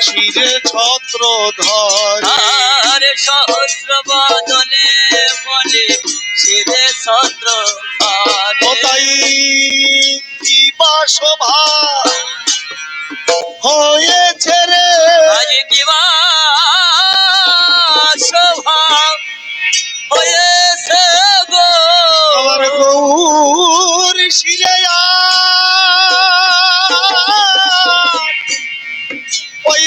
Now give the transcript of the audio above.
শিরে ছত্র ধরে। সহস্র বদনে বলে শিরে ছত্র দিবা শোভা হয়েছে রে? আজ কিবা শোভা হয়েছে গো? আমার গৌর শিরে